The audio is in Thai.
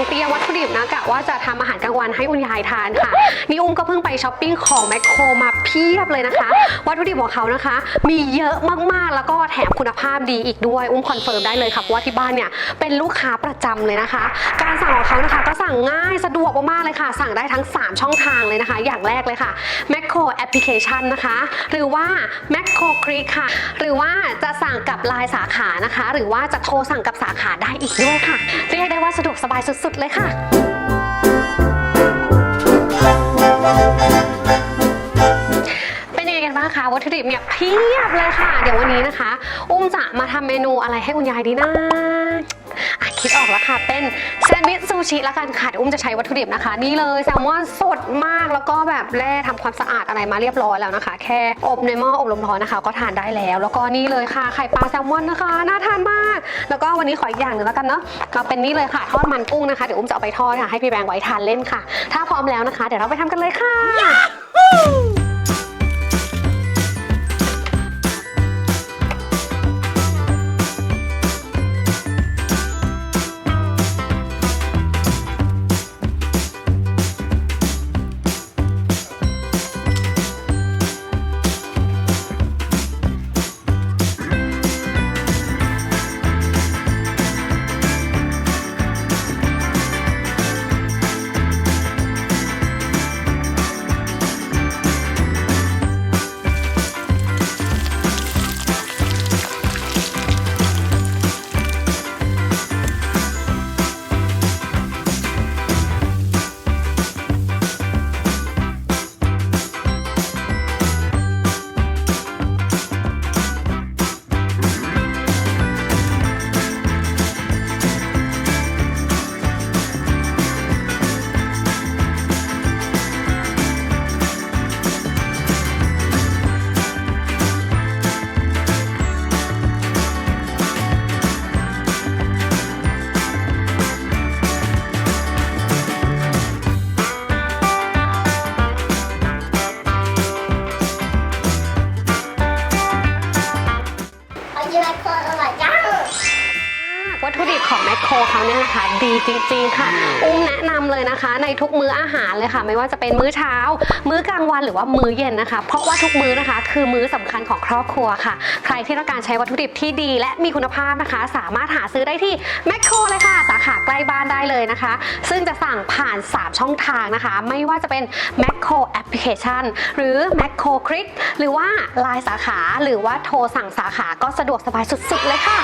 ังเตียวถุดิบนะกะว่าจะทำอาหารกลางวันให้คุณยทานค่ะนี่อุ้มก็เพิ่งไปช้อปปิ้งของแมคโครมาเพียบเลยนะคะ วัตถุดิบของเขานะคะ มีเยอะมากๆแล้วก็แถมคุณภาพดีอีกด้วย อุ้มคอนเฟิร์มได้เลยค่ะว่าที่บ้านเนี่ยเป็นลูกค้าประจำเลยนะคะ การสั่งของเขานะคะก็สั่งง่ายสะดวกมากๆเลยค่ะ สั่งได้ทั้ง 3 ช่องทางเลยนะคะ อย่างแรกเลยค่ะแมคโครแอปพลิเคชันนะคะ หรือว่าแมคโครคลิกค่ะ หรือว่าจะสั่งกับไลน์สาขานะคะ หรือว่าจะโทรสั่งกับสาขาได้อีกด้วยค่ะเรียกได้ว่าสะดวกสบายสุดๆเลยค่ะเป็นยังไงกันบ้างคะวัตถุดิบเนี่ยเพียบเลยค่ะ เดี๋ยววันนี้นะคะ อุ้มจะมาทำเมนูอะไรให้คุณยายดีนะ อะคิดออกแล้วค่ะ เป็นแซนด์วิชซูชิละกันค่ะเดี๋ยวอุ้มจะใช้วัตถุดิบนะคะ นี่เลยแซลมอนสดมากแล้วก็แบบแร่ทำความสะอาดอะไรมาเรียบร้อยแล้วนะคะ แค่อบในหม้ออบลมร้อนนะคะ ก็ทานได้แล้ว แล้วก็นี่เลยค่ะไข่ปลาแซลมอนนะคะน่าทานมาก แล้วก็วันนี้ขออีกอย่างหนึ่งแล้วกันเนาะก็เป็นนี่เลยค่ะทอดมันกุ้งนะคะเดี๋ยวอุ้มจะเอาไปทอดค่ะให้พี่แบงค์ไว้ทานเล่นค่ะ ถ้าพร้อมแล้วนะคะ เดี๋ยวเราไปทำกันเลยค่ะเดิบของแมคโครเขาเนี่ยนะคะ ดีจริง ๆ ค่ะ อุ้มแนะนำเลยนะคะ ในทุกมื้ออาหารเลยค่ะ ไม่ว่าจะเป็นมื้อเช้า มื้อกลางวันหรือว่ามื้อเย็นนะคะ เพราะว่าทุกมื้อนะคะ คือมื้อสำคัญของครอบครัวค่ะ ใครที่ต้องการใช้วัตถุดิบที่ดี และมีคุณภาพนะคะ สามารถหาซื้อได้ที่แมคโครเลยค่ะ สาขาใกล้บ้านได้เลยนะคะ ซึ่งจะสั่งผ่าน 3 ช่องทางนะคะ ไม่ว่าจะเป็นแมคโครแอปพลิเคชันหรือแมคโครคลิกหรือว่าไลน์สาขาหรือว่าโทรสั่งสาขาก็สะดวกสบายสุดๆเลยค่ะ